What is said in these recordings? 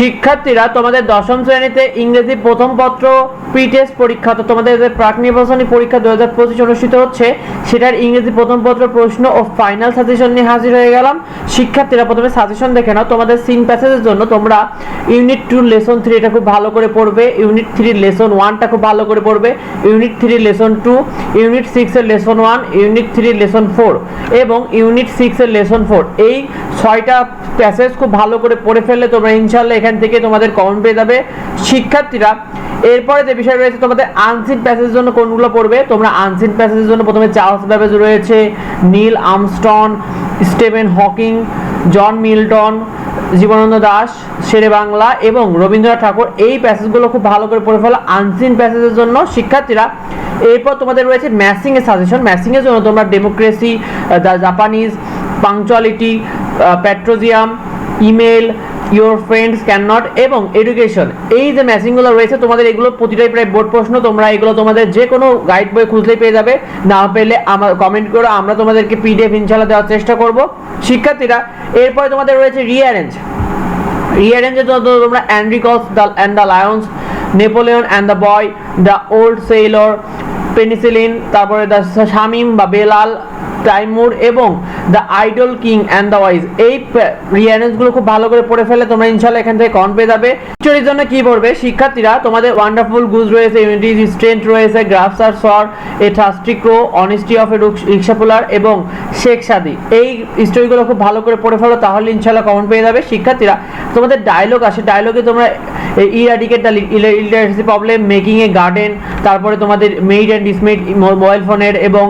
শিক্ষার্থীরা তোমাদের দশম শ্রেণীতে ইংরেজি প্রথম পত্র প্রি টেস্ট পরীক্ষা, তো তোমাদের যে প্রাক নির্বাচনী পরীক্ষা দু হাজার পঁচিশ অনুষ্ঠিত হচ্ছে, সেটার ইংরেজি প্রথম পত্র প্রশ্ন ও ফাইনাল সাজেশন নিয়ে হাজির হয়ে গেলাম। শিক্ষার্থীরা প্রথমে সাজেশন দেখে নাও, তোমাদের সিন প্যাসেজের জন্য তোমরা ইউনিট টু লেসন থ্রি এটা খুব ভালো করে পড়বে ইউনিট থ্রি লেসন ওয়ানটা খুব ভালো করে পড়বে unit three lesson two unit সিক্সের lesson one unit three lesson four এবং ইউনিট সিক্সের লেসন ফোর এই ছয়টা প্যাসেজ খুব ভালো করে পড়ে ফেললে তোমরা ইনশাল্লাহ এখান থেকে তোমাদের কমন পেয়ে যাবে শিক্ষার্থীরা। এরপরে যে বিষয় রয়েছে, তোমাদের আনসিন প্যাসেজের জন্য কোনগুলো পড়বে? তোমরা আনসিন প্যাসেজের জন্য প্রথমে চার্লস ব্যাবেজ রয়েছে, Neil Armstrong Steven Hawking, John Milton, Jibanananda Das, Sher-e Bangla এবং রবীন্দ্রনাথ ঠাকুর। এই প্যাসেজগুলো খুব ভালো করে পড়ে ফেলো আনসিন প্যাসেজের জন্য শিক্ষার্থীরা। এরপর তোমাদের রয়েছে ম্যাসিং এর সাজেশন ম্যাসিং এর জন্য তোমরা democracy the Japanese punctuality petroleum email your friends cannot এবং এডুকেশন এই যে ম্যাচিংগুলো রয়েছে, তোমাদের এগুলো প্রতিটাই প্রায় বোর্ড প্রশ্ন, তোমরা এগুলো তোমাদের যে কোনো গাইড বই খুঁজলেই পেয়ে যাবে। না পেলে আমার কমেন্ট করো, আমরা তোমাদেরকে পিডিএফ ইনশাল্লাহ দেওয়ার চেষ্টা করব। শিক্ষার্থীরা, এরপরে তোমাদের রয়েছে রিঅ্যারেঞ্জ রিঅ্যারেঞ্জের জন্য তোমরা Androcles the and the lions Napoleon and the boy the old sailor penicillin, তারপরে দ্য শামিম বা বেলাল টাইমুর এবং the idle king and the wise. এই রিয়ারেন্সগুলো খুব ভালো করে পড়ে ফেলে তোমরা ইনশাল্লাহ এখান থেকে কন পেয়ে যাবে। হিস্টোরির জন্য কি পড়বে? শিক্ষার্থীরা, তোমাদের ওয়ান্ডারফুল গুজ রয়েছে ইউনিটি স্ট্রেন্থ রয়েছে grasp R sour a thirsty crow honesty of a rickshaw puller এবং শেখ সাদি। এই স্টোরিগুলো খুব ভালো করে পড়ে ফেলো, তাহলে ইনশাল্লাহ কমন পেয়ে যাবে। শিক্ষার্থীরা, তোমাদের ডায়লগ আসে ডায়লগে তোমরা eradicate the illiteracy problem making a garden তারপরে তোমাদের মেড অ্যান্ড ডিসমেড মোবাইল ফোনের এবং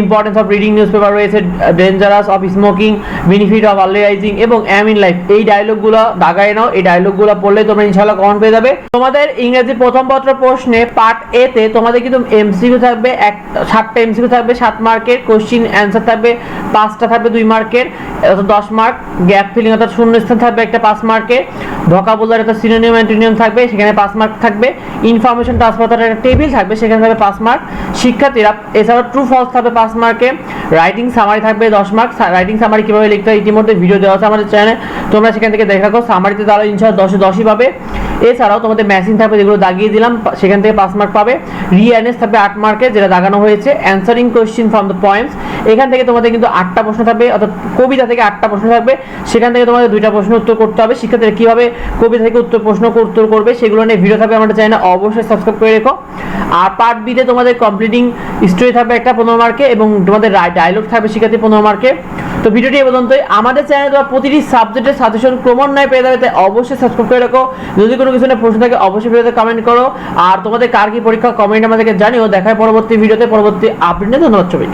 importance of reading newspaper রয়েছে dangerous of smoking benefit of early rising এবং অ্যাম ইন লাইফ এই ডায়লগগুলো দাগায় নাও, এই ডায়লগগুলো পড়লে তোমরা ইনশাল্লাহ কমন পেয়ে যাবে। তোমাদের ইংরেজি প্রথম পত্র প্রশ্নে পার্ট এ তে তোমাদের কিন্তু এমসিকিউ থাকবে, এক, সাতটা এমসিকিউ থাকবে, সাত মার্কের কোশ্চিন অ্যান্সার থাকবে, পাঁচটা থাকবে দুই মার্কের দশ মার্ক গ্যাপ ফিলিং অর্থাৎ শূন্যস্থান থাকবে একটা পাঁচ মার্কের ভোকাবুলার একটা সিনোনিয়াম অ্যান্টোনিয়াম থাকবে, সেখানে পাঁচ মার্ক থাকবে ইনফরমেশন ট্রান্সফার একটা টেবিল থাকবে, সেখানে থাকবে পাঁচ মার্ক। শিক্ষার্থীরা এছাড়া ট্রু ফলস থাকবে পাঁচ মার্কে রাইটিং সামারি থাকবে দশ মার্ক রাইটিং সামারি কীভাবে লিখতে হয় ইতিমধ্যে ভিডিও দেওয়া আছে আমাদের চ্যানেলে তোমরা সেখান থেকে দেখা সামারিতে তাহলে ইনশাল দশে দশই পাবে। এছাড়াও তোমাদের ম্যাচিং থাকবে যেগুলো দাগিয়ে দিলাম সেখান থেকে পাঁচ মার্ক পাবে। রিঅ্যানেস থাকবে আট মার্কে যেটা দাগানো হয়েছে। Answering question from the points এখান থেকে তোমাদের কিন্তু আটটা প্রশ্ন থাকবে, অর্থাৎ কবিতা থেকে আটটা প্রশ্ন থাকবে। সেখান থেকে তোমাদের দুইটা প্রশ্ন উত্তর করতে হবে। শিক্ষার্থীরা কীভাবে কবিতা থেকে উত্তর প্রশ্ন উত্তর করবে, সেগুলো নিয়ে ভিডিও থাকবে আমাদের চ্যানেলে অবশ্যই সাবস্ক্রাইব করে রেখো। আর পার্ট বিতে তোমাদের কমপ্লিটিং স্টোরি থাকবে একটা পনেরো মার্কে এবং তোমাদের ডায়লগ থাকবে শিক্ষার্থী পনেরো মার্কে তো ভিডিওটি এ পর্যন্তই। আমাদের চ্যানেলে তোমরা প্রতিটি সাবজেক্টের সাজেশন ক্রমান্বয়ে পেয়ে যাবে, তাই অবশ্যই সাবস্ক্রাইব করে রাখো। যদি কোনো কিছু নিয়ে প্রশ্ন থাকে, অবশ্যই ভিডিওতে কমেন্ট করো। আর তোমাদের কার কি পরীক্ষা কমেন্ট আমাদেরকে জানিও। দেখায় পরবর্তী ভিডিওতে পরবর্তী আপডেটে ধন্যবাদ ছবি